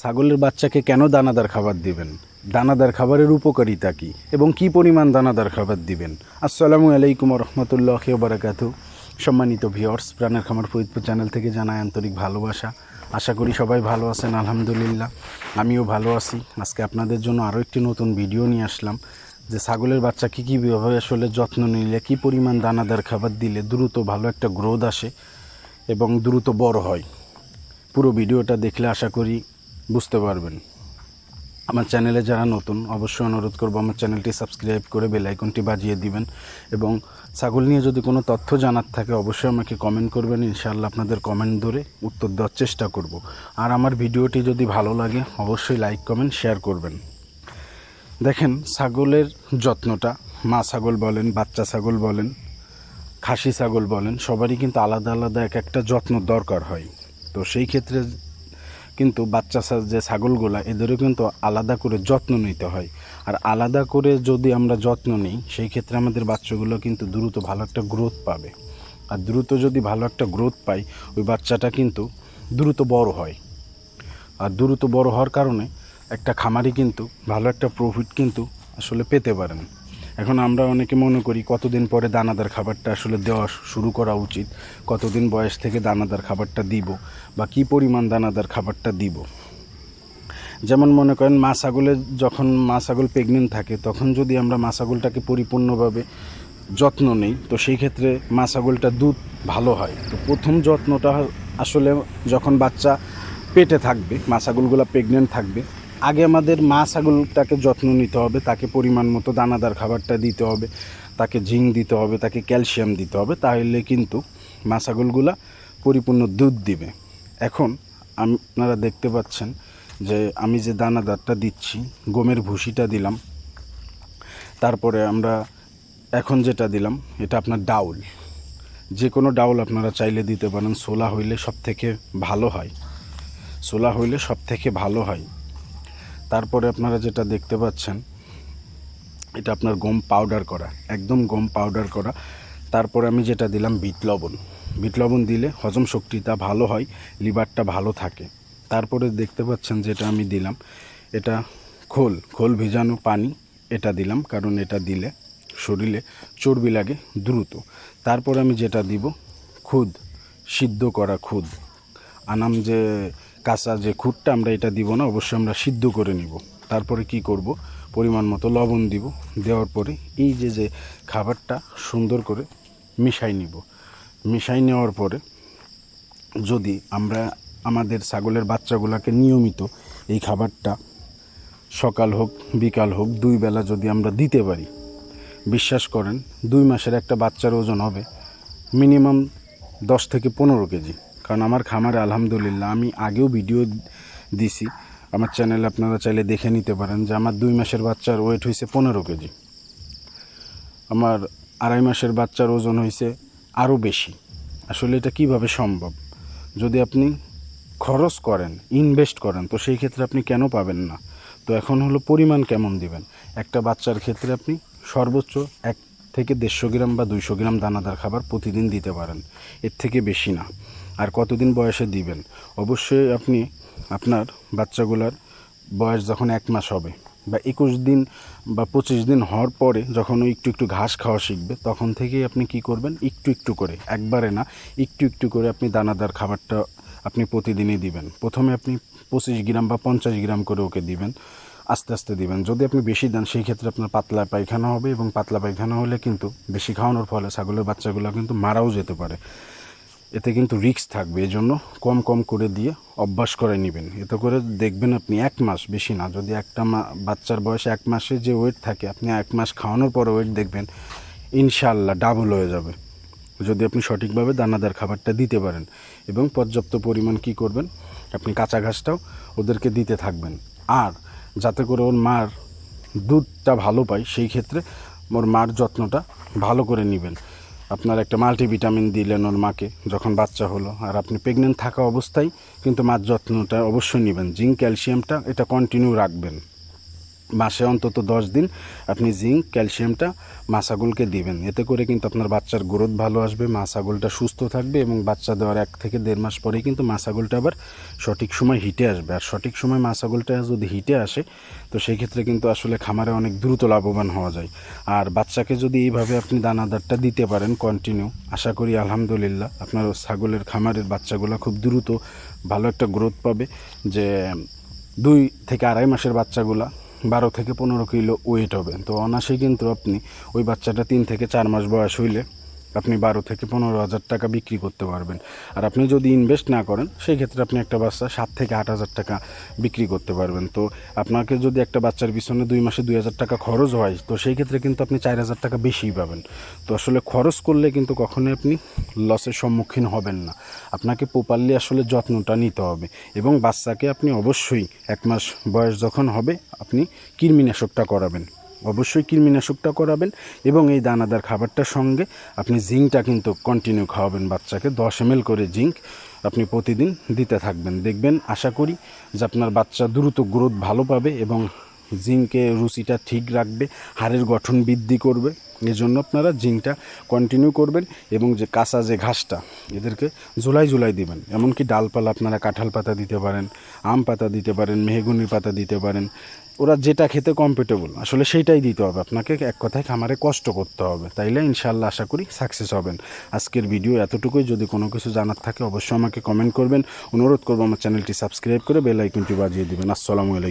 ছাগলের বাচ্চাকে কেন দানাদার খাবার দিবেন? দানাদার খাবারের উপকারিতা কী? এবং কি পরিমাণ দানাদার খাবার দিবেন? আসসালামু আলাইকুম রহমতুল্লাহ বারাকাত সম্মানিত ভিওর্স প্রাণের খামার ফরিদপুর চ্যানেল থেকে জানাই আন্তরিক ভালোবাসা। আশা করি সবাই ভালো আছেন, আলহামদুলিল্লাহ। আমিও ভালো আছি। আজকে আপনাদের জন্য আরও একটি নতুন ভিডিও নিয়ে আসলাম, যে ছাগলের বাচ্চা কী কীভাবে আসলে যত্ন নিলে, কী পরিমাণ দানাদার খাবার দিলে দ্রুত ভালো একটা গ্রোথ আসে এবং দ্রুত বড় হয়। পুরো ভিডিওটা দেখলে আশা করি বুঝতে পারবেন। আমার চ্যানেলে যারা নতুন, অবশ্যই অনুরোধ করব আমার চ্যানেলটি সাবস্ক্রাইব করে বেল আইকনটি বাজিয়ে দিবেন এবং ছাগল নিয়ে যদি কোনো তথ্য জানার থাকে, অবশ্যই আমাকে কমেন্ট করবেন। ইনশাআল্লাহ আপনাদের কমেন্ট ধরে উত্তর দেওয়ার চেষ্টা করব। আর আমার ভিডিওটি যদি ভালো লাগে, অবশ্যই লাইক কমেন্ট শেয়ার করবেন। দেখেন, ছাগলের যত্নটা, মা ছাগল বলেন, বাচ্চা ছাগল বলেন, খাসি ছাগল বলেন, সবারই কিন্তু আলাদা আলাদা এক একটা যত্ন দরকার হয়। তো সেই ক্ষেত্রে কিন্তু বাচ্চা যে ছাগলগুলা, এদেরও কিন্তু আলাদা করে যত্ন নিতে হয়। আর আলাদা করে যদি আমরা যত্ন নিই, সেই ক্ষেত্রে আমাদের বাচ্চাগুলো কিন্তু দ্রুত ভালো একটা গ্রোথ পাবে। আর দ্রুত যদি ভালো একটা গ্রোথ পাই, ওই বাচ্চাটা কিন্তু দ্রুত বড় হয়। আর দ্রুত বড় হওয়ার কারণে একটা খামারি কিন্তু ভালো একটা প্রফিট কিন্তু আসলে পেতে পারেন। এখন আমরা অনেকে মনে করি কতদিন পরে দানাদার খাবারটা আসলে দেওয়া শুরু করা উচিত, কতদিন বয়স থেকে দানাদার খাবারটা দিব বা কি পরিমাণ দানাদার খাবারটা দিব। যেমন মনে করেন মা ছাগলের যখন মা ছাগল প্রেগনেন্ট থাকে, তখন যদি আমরা মা ছাগলটাকে পরিপূর্ণভাবে যত্ন নেই, তো সেই ক্ষেত্রে মা ছাগলটা দুধ ভালো হয়। তো প্রথম যত্নটা আসলে যখন বাচ্চা পেটে থাকবে মা ছাগলগুলো প্রেগনেন্ট থাকবে আগে আমাদের মা ছাগলটাকে যত্ন নিতে হবে, তাকে পরিমাণ মতো দানাদার খাবারটা দিতে হবে, তাকে জিঙ্ক দিতে হবে, তাকে ক্যালসিয়াম দিতে হবে, তাহলে কিন্তু মা ছাগলগুলা পরিপূর্ণ দুধ দিবে। এখন আপনারা দেখতে পাচ্ছেন যে আমি যে দানাদারটা দিচ্ছি, গমের ভুসিটা দিলাম, তারপরে আমরা এখন যেটা দিলাম, এটা আপনার ডাউল। যে কোনো ডাউল আপনারা চাইলে দিতে পারেন, সোলা হইলে সব থেকে ভালো হয়। সোলা হইলে সব থেকে ভালো হয়। তারপরে আপনারা যেটা দেখতে পাচ্ছেন, এটা আপনার গম পাউডার করা, একদম গম পাউডার করা। তারপরে আমি যেটা দিলাম বিট লবণ। বিট লবণ দিলে হজম শক্তিটা ভালো হয় লিভারটা ভালো থাকে। তারপরে দেখতে পাচ্ছেন যেটা আমি দিলাম, এটা খোল খোল ভিজানো পানি এটা দিলাম, কারণ এটা দিলে শরীরে চর্বি লাগে দ্রুত। তারপরে আমি যেটা দিব, খুদ, সিদ্ধ করা খুদ। আনাম যে কাঁচা যে খুঁটটা আমরা এটা দিব না, অবশ্যই আমরা সিদ্ধ করে নিব। তারপরে কি করব? পরিমাণ মতো লবণ দিব। দেওয়ার পরে এই যে যে খাবারটা সুন্দর করে মিশাই নিব। মিশাই নেওয়ার পরে যদি আমরা আমাদের ছাগলের বাচ্চাগুলোকে নিয়মিত এই খাবারটা সকাল হোক, বিকাল হোক, দুই বেলা যদি আমরা দিতে পারি, বিশ্বাস করেন, দুই মাসের একটা বাচ্চার ওজন হবে মিনিমাম দশ থেকে পনেরো কেজি। কারণ আমার খামারে আলহামদুলিল্লাহ আমি আগেও ভিডিও দিছি। আমার চ্যানেলে আপনারা চাইলে দেখে নিতে পারেন যে আমার দুই মাসের বাচ্চার ওয়েট হয়েছে পনেরো কেজি। আমার আড়াই মাসের বাচ্চার ওজন হয়েছে আরও বেশি। আসলে এটা কীভাবে সম্ভব? যদি আপনি খরচ করেন ইনভেস্ট করেন, তো সেই ক্ষেত্রে আপনি কেন পাবেন না? তো এখন হলো পরিমাণ কেমন দিবেন? একটা বাচ্চার ক্ষেত্রে আপনি সর্বোচ্চ এক থেকে দেড়শো গ্রাম বা দুইশো গ্রাম দানাদার খাবার প্রতিদিন দিতে পারেন। এর থেকে বেশি না। আর কতদিন বয়সে দিবেন? অবশ্যই আপনি আপনার বাচ্চাগুলার বয়স যখন এক মাস হবে বা একুশ দিন বা পঁচিশ দিন হওয়ার পরে যখন ও একটু একটু ঘাস খাওয়া শিখবে, তখন থেকেই আপনি কি করবেন? একটু একটু করে, একবারে না, একটু একটু করে আপনি দানাদার খাবারটা আপনি প্রতিদিনই দিবেন। প্রথমে আপনি পঁচিশ গ্রাম বা পঞ্চাশ গ্রাম করে ওকে দিবেন, আস্তে আস্তে দিবেন। যদি আপনি বেশি দেন, সেই ক্ষেত্রে আপনার পাতলা পায়খানা হবে এবং পাতলা পায়খানা হলে কিন্তু বেশি খাওয়ানোর ফলে ছাগলের বাচ্চাগুলো কিন্তু মারাও যেতে পারে। এতে কিন্তু রিস্ক থাকবে। এই জন্য কম কম করে দিয়ে অভ্যাস করে নেবেন। এতে করে দেখবেন আপনি এক মাস বেশি না, যদি একটা বাচ্চার বয়স এক মাসে যে ওয়েট থাকে, আপনি এক মাস খাওয়ানোর পর ওয়েট দেখবেন ইনশাল্লাহ ডাবল হয়ে যাবে। যদি আপনি সঠিকভাবে দানাদার খাবারটা দিতে পারেন এবং পর্যাপ্ত পরিমাণ কি করবেন, আপনি কাঁচা ঘাসটাও ওদেরকে দিতে থাকবেন। আর যাতে করে ওর মার দুধটা ভালো পায়, সেই ক্ষেত্রে ওর মার যত্নটা ভালো করে নেবেন। আপনার একটা মাল্টিভিটামিন দিলেন ওর মাকে যখন বাচ্চা হলো। আর আপনি প্রেগনেন্ট থাকা অবস্থায় কিন্তু মার যত্নটা অবশ্যই নেবেন। জিঙ্ক ক্যালসিয়ামটা এটা কন্টিনিউ রাখবেন। মাসে অন্তত দশ দিন আপনি জিঙ্ক, ক্যালসিয়ামটা মাছাগুলকে দিবেন। এতে করে কিন্তু আপনার বাচ্চার গ্রোথ ভালো আসবে, মাছাগুলটা সুস্থ থাকবে এবং বাচ্চা দেওয়ার এক থেকে দেড় মাস পরেই কিন্তু মাছাগুলটা আবার সঠিক সময় হিটে আসবে। আর সঠিক সময় মাছাগুলটা যদি হিটে আসে, তো সেই ক্ষেত্রে কিন্তু আসলে খামারে অনেক দ্রুত লাভবান হওয়া যায়। আর বাচ্চাকে যদি এইভাবে আপনি দানাদারটা দিতে পারেন কন্টিনিউ আশা করি আলহামদুলিল্লাহ আপনার ছাগলের খামারের বাচ্চাগুলো খুব দ্রুত ভালো একটা গ্রোথ পাবে। যে দুই থেকে আড়াই মাসের বাচ্চাগুলা বারো থেকে পনেরো কিলো ওয়েট হবে। তো অনাসে কিন্তু আপনি ওই বাচ্চাটা তিন থেকে চার মাস বয়স হইলে আপনি বারো থেকে পনেরো হাজার টাকা বিক্রি করতে পারবেন। আর আপনি যদি ইনভেস্ট না করেন সেই ক্ষেত্রে আপনি একটা বাচ্চা সাত থেকে আট হাজার টাকা বিক্রি করতে পারবেন। তো আপনাকে যদি একটা বাচ্চার পিছনে দুই মাসে দুই হাজার টাকা খরচ হয়, তো সেই ক্ষেত্রে কিন্তু আপনি চার হাজার টাকা বেশিই পাবেন। তো আসলে খরচ করলে কিন্তু কখনোই আপনি লসের সম্মুখীন হবেন না। আপনাকে প্রপারলি আসলে যত্নটা নিতে হবে এবং বাচ্চাকে আপনি অবশ্যই এক মাস বয়স যখন হবে, আপনি কৃমিনাশকটা করাবেন। অবশ্যই কৃমিনাশকটা করাবেন এবং এই দানাদার খাবারটার সঙ্গে আপনি জিঙ্কটা কিন্তু কন্টিনিউ খাওয়াবেন বাচ্চাকে। দশ এম করে জিঙ্ক আপনি প্রতিদিন দিতে থাকবেন। দেখবেন, আশা করি যে আপনার বাচ্চা দ্রুত গ্রোথ ভালো পাবে এবং জিঙ্কে রুচিটা ঠিক রাখবে, হাড়ের গঠন বৃদ্ধি করবে। এজন্য আপনারা জিঙ্কটা কন্টিনিউ করবেন এবং যে কাঁচা যে ঘাসটা, এদেরকে জুলাই জুলাই দিবেন। এমনকি ডালপালা আপনারা কাঁঠাল পাতা দিতে পারেন, আম পাতা দিতে পারেন, মেহগুনির পাতা দিতে পারেন ওরা যেটা খেতে কমফোর্টেবল আসলে সেইটাই দিতে হবে। আপনাকে এক কথায় খামারে কষ্ট করতে হবে। তাইলে ইনশাল্লাহ আশা করি সাকসেস হবেন। আজকের ভিডিও এতটুকুই। যদি কোনো কিছু জানার থাকে অবশ্যই আমাকে কমেন্ট করবেন। অনুরোধ করব আমার চ্যানেলটি সাবস্ক্রাইব করে বেল আইকনটি বাজিয়ে দেবেন। আসসালামু আলাইকুম।